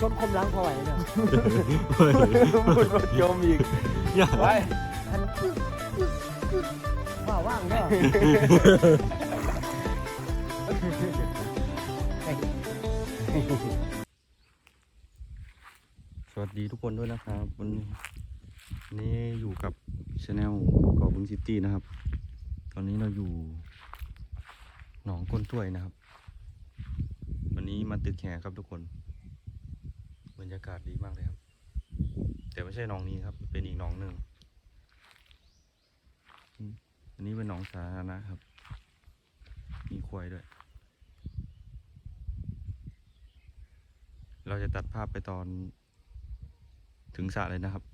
ชนคมล้างพอไหวเนี่ยมุดรถจมอีกอย่าไปทันว่าว่างเนาะสวัสดีทุกคนด้วยนะครับวันนี้อยู่กับช anel กอบึงซิตี้นะครับ ตอนนี้เราอยู่ หนองก้นถ้วยนะครับ วันนี้มาตึกแขกครับทุกคน บรรยากาศดีมากเลยครับ แต่ไม่ใช่หนองนี้ครับ เป็นอีกหนองหนึ่งอืมอันนี้เป็นหนองสาธารณะครับ มีควายด้วย เราจะตัดภาพไปตอนถึงสระเลยนะครับ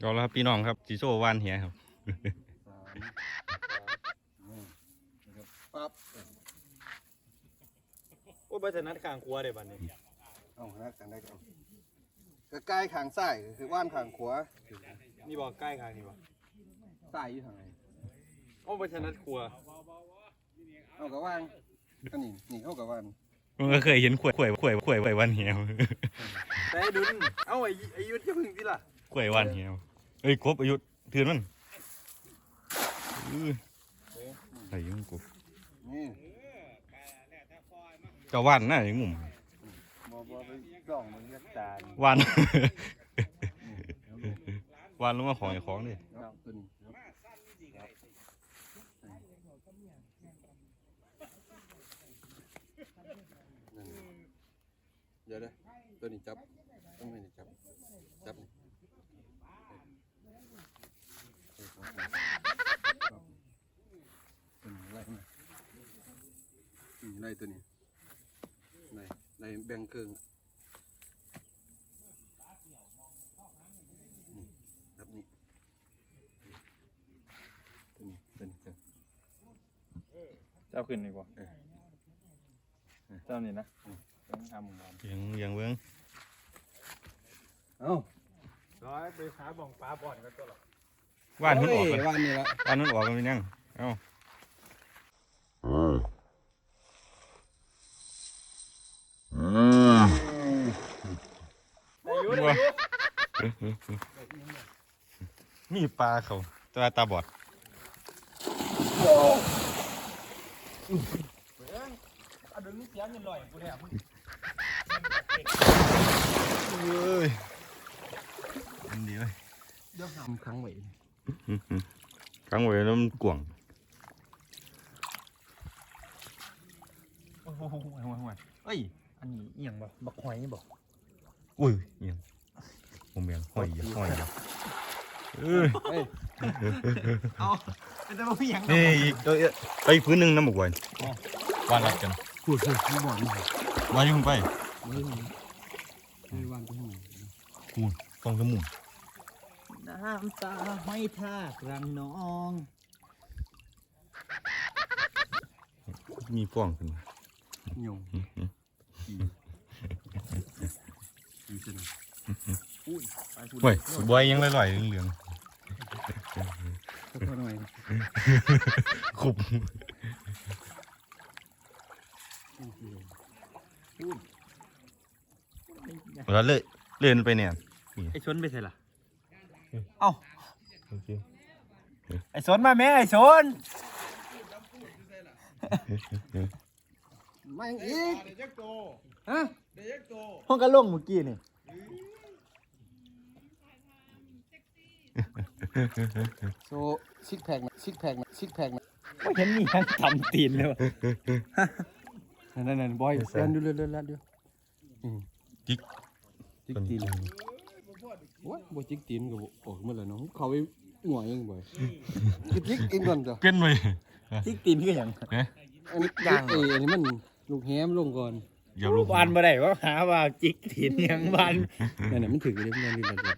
เอาละครับพี่น้องครับจีโซวานเหียครับปั๊บ โอ้ยใบสนัดกลางครัวเดี๋ยวบัดนี้ เอาฮักกันได้ก็เอาก็ใกล้ขางซ้ายก็คือว่านขางขวานี่บอกใกล้กลางนี่บอกซ้ายอยู่ทางไหนโอ้ใบสนัดครัวเอากับว่านอันนี้นี่เอากับว่านมันก็เคยเห็นขวยขวยขวยขวยขวยวันเหียวแต่ไอ้ดุนเอ้าไอ้ไอ้ยุทธจะพึ่งที่ล่ะขวยวันเหียวเอ้ยกบอายุเทือนมันอื้อไอ้ยังกบนี่ เจ้าว่านน่าอย่างงุ่มบ่บ่ไปส่องมันยักตานี่ว่านว่านลงมาของไอ้ของดิเอาตัวนี้นั่นเดี๋ยวเด้อตัวนี้จับต้องให้นี่จับ จับนี่เออตัวนี้ไล่มานี่ไล่ตัวนี้ ไล่ไล่แบ่งครึ่งนี่จับนี่ตัวนี้ตัวนี้จับเจ้าขึ้นดีกว่าเจ้านี่นะต้องทำมึงยังยังเบิ้งเอ้าร้อยไปหาบ่องปลาบ่อนกันตัวหรอว่านมันออกเฮ้กัยนวันนี้ละว่านมันออกกันเป็นยังเอ้า อายุ ว่า มีปลาเขาแตัวาตาบอดเอาดึงเสียเงินลอยกูแทบเอ้ยอันนี้เลยเดี๋ยวทำครั้งไว้กลางไว้แล้วมันกวางโอ้โหโอ้โหโอ้โหเอ้ย อันนี้เอียงบ่บักหอยนี่บ่อุ้ยเอียัง ผมเอียังห้อยอย่าห้อยอย่าเอ้ยเฮ้ยเอาเป็นแต่บ่มีหยังนี่อีกเอ้ยไปอีกพื้นหนึ่งน้ำหมกไว้วานรัดกันพูดเลยไม่บอกนี่วานอยุ่งไปไม่บอกไม่วันที่ห้องคูณฟองสมุนน้ำตาไม่พรากรังน้อง มีฟองขึ้นมายงดีจัง เฮ้ยบอยยังลอยๆเหลืองขอโทษหน่อยๆขุบแล้วเลยเลื่อนไปเนี่ยไอ้ชนไปใส่ล่ะเอ้าโอเคไอ้ชนมาแม่ไอ้ชนไม่อีกฮะห้องกระลงเมื่อกี้นี่ โซซิกแพคซิกแพคซิกแพคไม่เห็นมีทั้งทำตีนเลยวะนั่นนั่นบอยเดินดูเรื่อยๆดูจิ๊กจิกตีนโอ้ยบ่จิกตีนก็ออกมาแล้วเนาะเขาไปหัวยังบ่อยจิกเองก่อนจ้ะเป็นเลยที่ตีนก็อย่างนะอันนี้อย่างเออันนี้มันลูกแฮมลงก่อนอย่าลูกวานมาได้ว่าหาว่าจิกตีนยังวานนั่นน่ะมันถึงเลยมันนี่ระดับ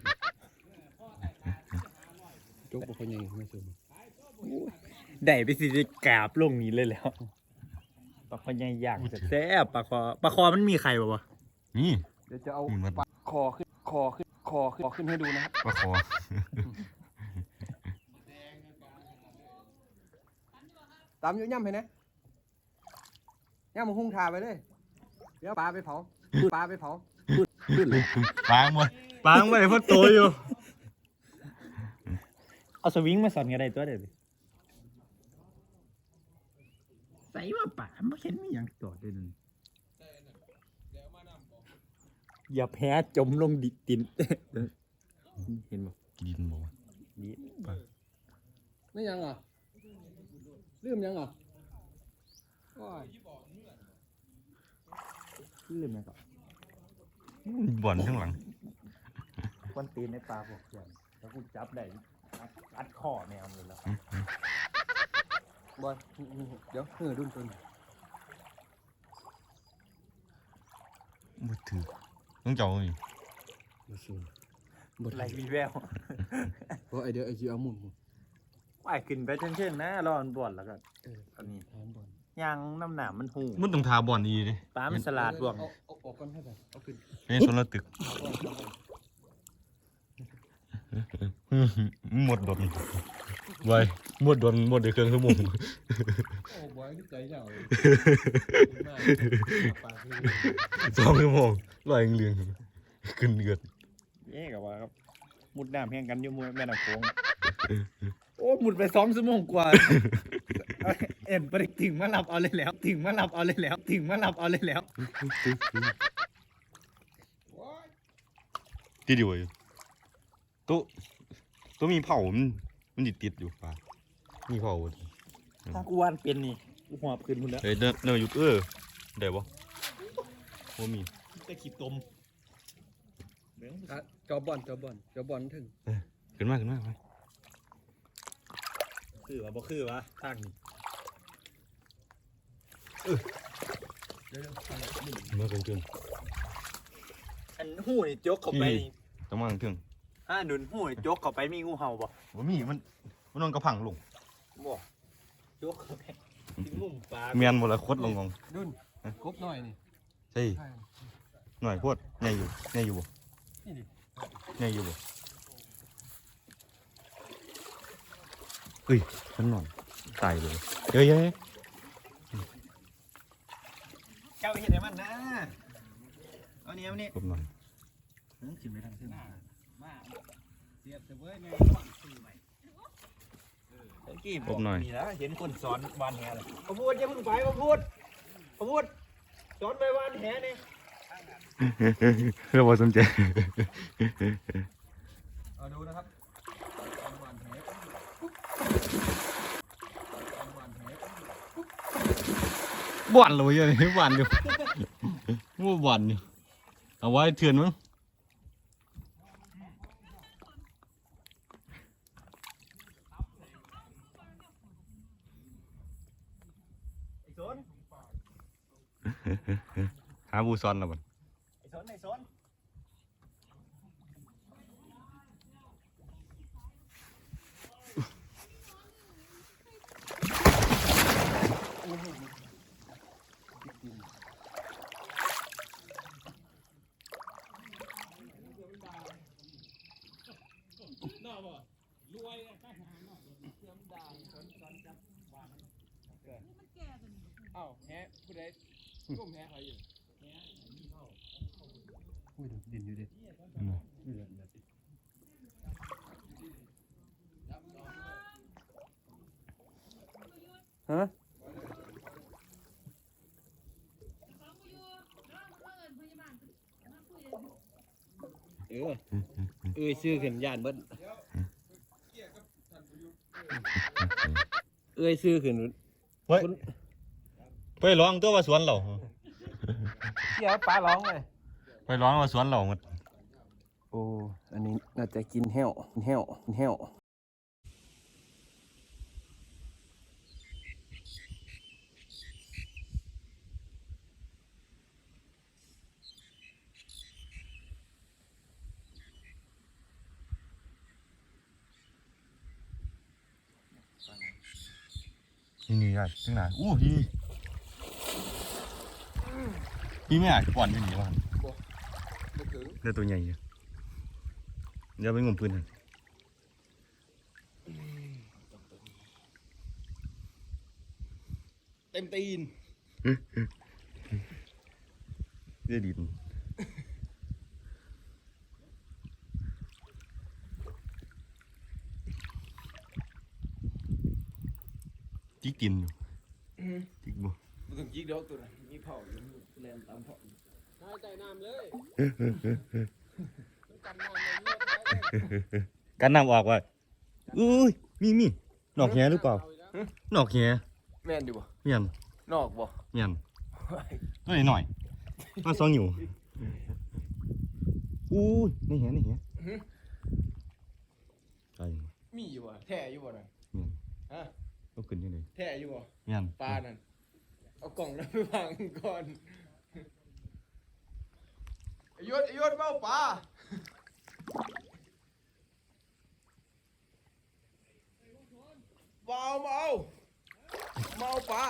จกบ่ค่อยใหญ่ไม่สนได้ไปสิได้กราบลงนี้เลยแล้วปลาคอใหญ่ย่างแซ่บปลาคอปลาคอมันมีไข่ป่าวะนี่เดี๋ยวจะเอามีมันปากคอขึ้นคอขึ้นคอขึ้นคอขึ้นให้ดูนะครับปลาคอตามอยู่ย่ำให้นะย่ำมาหุ้งทาไปเลยเดี๋ยวปลาไปเผาปลาไปเผาขึ้นเลยปางบ่ปางบ่ได้เพราะโตอยู่ เอาสวิงมาสอนกันได้ตัวเดียวดิใส่ว่าป่าไม่เห็นมีอย่างต่อด้วยนั่นอย่าแพ้จมลงดิดิน เห็นบ่กินบ่วะดีไม่ยังอะลืมยังอะว้ายลืมไหมครับบ่อนข้างหลังควันตีนในปลาพวกเพื่อนแล้วกูจับได้ อัดคอแมวเลยแล้วบอยเดี๋ยวเออดุนตุนบ่ถือต้องเจ้าอีกมาสูบดไรมีแววเพราะไอเดียวไอจีเอาหมุนหมุนว่ายขึ้นไปเชิงๆนะรอมันบ่อนแล้วก็เอออันนี้ทานบอลยางน้ำหนามมันหูมันต้องทาบ่อนอีดิปลามันสลัดบวกเอาเอาออกก่อนให้ไปเอาขึ้นเป็นสนละตึก หมดดนไว้หมดดนหมดในเครื่องชั่วโมงโอ้บอยนี่ใจยาวเลยมากปากเลยสองชั่วโมงลอยเรืองขึ้นเดือดเอ๊ะกับว่าครับมุดน้ำแห้งกันอยู่มวยแม่น้ำโขงโอ้หมุดไปสองชั่วโมงกว่า เอ็มไปถึงมาหลับเอาเลยแล้วถึงมาหลับเอาเลยแล้วถึงมาหลับเอาเลยแล้วติดอยู่อยู่ ตัวตัวมีเผามันมันติดติดอยู่ปลามีเผาอยู่ถ้ากูวานเป็นนี่กูหอบขึ้นมึงแล้วเฮ้ยเนเนยอยู่เออได้บ่บ่มีจะขีดตมอะจอบอลจอบอลจอบอลถึงขึ้นมาขึ้นมาไปคือวะบ่คือวะทางนี้เดี๋ยวขึ้นมาเกินเกินอันหูนี่จกเข้าไปนี่ต้องมาถึง อ่าหนุนหูนี่จกเข้าไปมีงูเห่าบ่บ่มีมันมันนอนกระพังลงบ่จกเข้าไปถึงมุมปลาเมียนหมดละคดลงงงดุนครบหน่อยนี่ใช่ใช่หน่อยโพดใหญ่อยู่ใหญ่อยู่บ่นี่ดิใหญ่อยู่บ่เฮ้ยมันนอนตายเลยเฮ้ยเฮ้ยเจ้าเห็นไอ้มันนะเอาเนี่ยเอาเนี่ยกบหน่อยกินไปทางเส้น เสียบเสวยไงกี่อกนี่นะเห็นคนสอนวานแหเลยพูดอย่เพิ่งไปพูดพูดสอนไปวานแหนี่เราบ่สนใจเอาดูนะครับวานแหวานแหบ่อนเลยยังบ่อนอยู่ว่าบ่อนอยู่เอาไว้เถื่อนมั้ง ไอ้สน หาบูซอนแล้วบ่ไอ้สนไอ้สนเอ้าแหผู้ใด ก้มแหใครอยู่อุ้ยดูดินอยู่ดินี่แหละเนี่ยสิฮะเออเอ้ยชื่อขึ้นย่านเบิ้ลเอ้ยชื่อขึ้นเฮ้ย ไปร้องตัวว่าสวนเราเกี่ยวปลาร้องเลยไปร้องว่าสวนเราหมดโอ้อันนี้น่าจะกินแห้วกินแห้วกินแห้วนี่นี่ได้ถึงไหนอู้พี่ พี่ไม่อาจก่อนอยู่นี่ว่าไม่ถึงเดี๋ยวตัวใหญ่อยู่เดี๋ยวไปงมปืนกันเต็มตีนเรือดินจิกกินอยู่จิกบ่ บ่ต้องจิกดอกตัวนั้นมีเผาอยู่แล่นตามเผาหายใจน้ำเลยกันน้ำเลยเลือดไหลเลยกันน้ำออกไว้อุ้ยมีมีนอกแหหรือเปล่านอกแหแม่นดิบ่เมียนนอกบ่เมียนตัวหน่อยมาสองอยู่อุ้ยนี่แหนี่แหใช่มีอยู่บ่แท้อยู่บ่นั่นเมียนฮะต้องขึ้นยังไงแท้อยู่บ่เมียนปลานั่น เอากล่องนั้นไปวางก่อนไอ้ยศไอ้ยศเมาปลาเมาเมาเมาปลา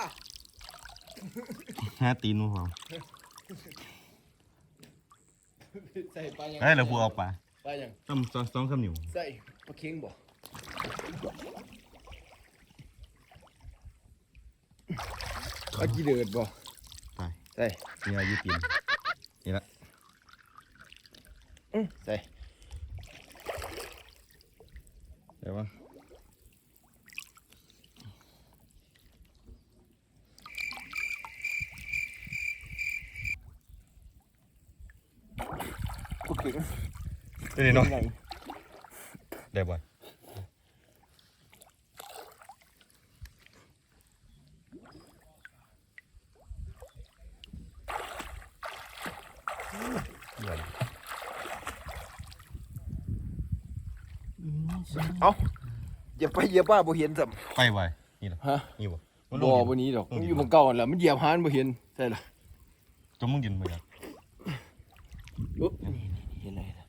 หาตีนมั้งเปล่าใส่ปลายังเฮ้ยเราพูดออกปลาปลายังต้องสองสองคำนิ้วใส่ปลาเค็งบ่ ปลากี่เดือดบ่ไปใส่นี่อายุตีนนี่ละอือใส่เดี๋ยวว่าปลาเดี๋ยวนี้เนาะไงได้บ่อย เอ้าอย่า ไปเหยียบป้าบ่เห็นสัมไปไว้นี่ละฮะนี่บ่มันลบ่งดิน วันนี้ดอกลงมันดินอยู่หมองเก่าหั่นแหล้วมันเหยียบหานบ่เห็นใช่ล่ะจมมึงดินไปอะอุ๊บนี่นี่เห็นอะไรนะ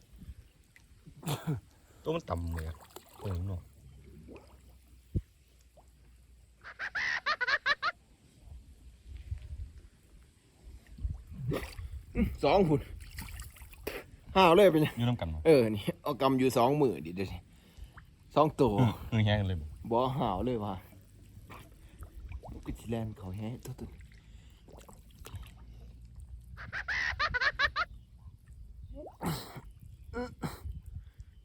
ตัวมันต่ำเลยอะโอ้ยเนาะสองหุ่นห้าวเลยไปเนี่ยอยู่น้ำกันบ่เออนี่เอากำอยู่สองมือดิเดี๋ยวนี้ สองตัวเออแห้งเลยบ่บ่ห่าวเลยว่ะกูสิแลนเขาแฮะตัวตัวนี้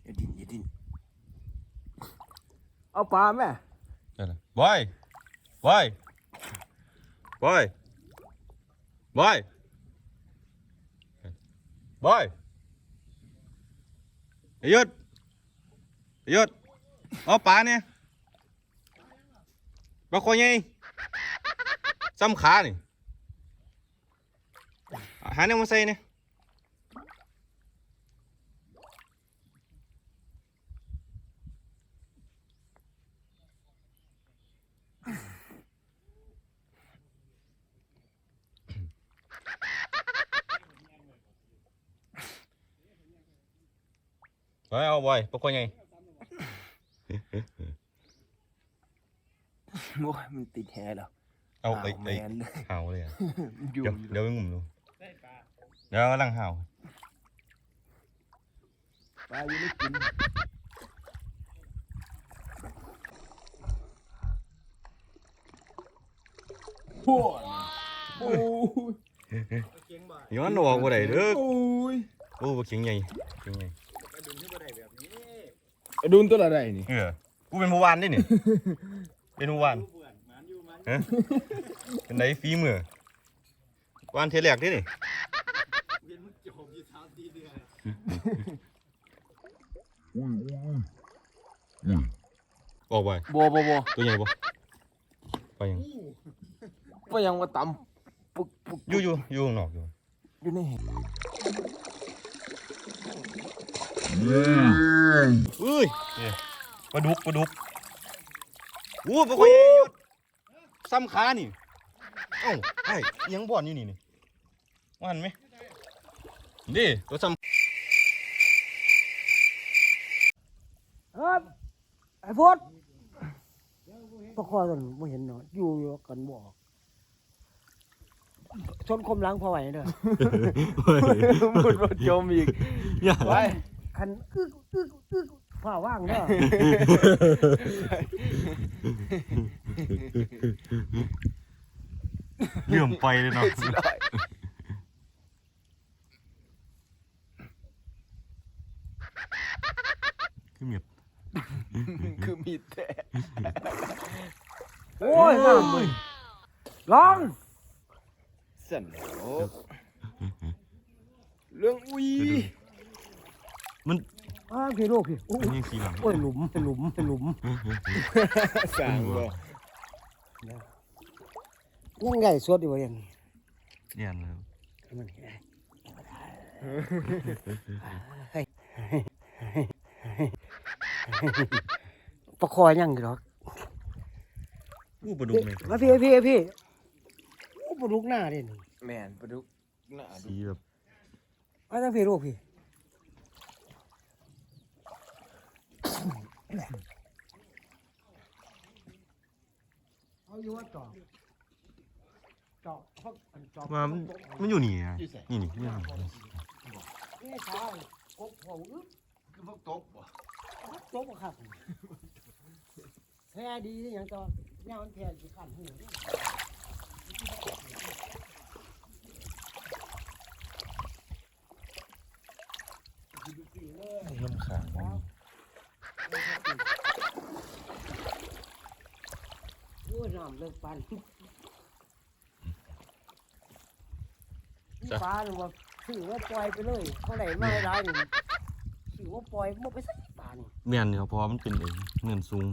อย่าดิ้นอย่าดิ้นเอาปลาแม่ได้เลยบอยบอยบอยบอยบอยไอ้ยศไอ้ยศ เอาปลาเนี่ยปลาคอยไงซ้ำขานี่หาแนวมาใส่เนี่ยไปเอาบอยปลาคอยไง โอ้ยมันติดแฮแล้ว เอาไอ้แมไอ้นเลยห่าวเลยอะอยู่เดี๋ยวเดี๋ยวไปงุ่มดูเดี๋ยวกำลังห่าวปลาอยู่ในกินโอ้ยโอ้ยย้อนออกบ่ได้เด้อโอ้ยโอ้บ่เขียงใหญ่เขียงใหญ่ไอ้ดุ นตัวละไรนี่เออกูเป็นผู้วานนี่นี่ เป็นผู้วานฮะเป็นไดฝีมือวานเทยแรกนี่นี่ออกไปบัวบัวบัวตัวใหญ่บ่ไปยังก็ยังมาตำปุกปุกอยู่อยู่อยู่ข้างนอกอยู่อยู่ในแหงเอ้ยนี่ปลาดุกปลาดุกโอ้บ่ค่อยหยุดซ้ำขานี่เอ้าไอ้อิหยังบ่อนอยู่นี่นี่ว่าหันไหมนี่ตัวซ้ำครับไอ้พดประคอกันไม่เห็นเนาะอยู่อยู่กันบออกชนคมหล้างพอไหวเด้อมุดมาจมอีกอย่าไป พันกึกกึกกึกฝ่าว่างเนาะเลื่อมไปเลยเนาะคือมีดคือมีดแท้โอ้ยน้มลองสนุกเรื่องอุ้ย มันอ้าวพี่ลูกพี่โอ้มันยยังสีหลังโอ้ยหลุมหลุมหลุมสร้างบ่ยังไงสวดอยู่วะยังเนียนนะครับมันประคอยังอยู่หรอกอู้ปลาดุกเลยมาพี่พี่พี่โอ้ปลาดุกหน้าเด่นแม่นปลาดุกหน้าดุสีแบบมาตั้งพี่ลูกพี่ เอาอยู่ว่าจอกจอกเขาอันจอกว่ามันมันอยู่นี่นะนี่นี่นี่นี่ใช่กบหัวอึ๊บคือพวกตกบ่ตบครับแพ้ดีที่ยังจอเนี่ยมันแพ้สิขันหูนี่ ลำขา โอ้ยน้ำ เลิกปันปลาเนี่ยว่าถือว่าปล่อยไปเลยเท่าไหร่ไม่ได้นี่ถือว่าปล่อยมันไปใส่ปลานี่เมียนเนี่ยเพราะว่ามันเป็นเองเงินสูง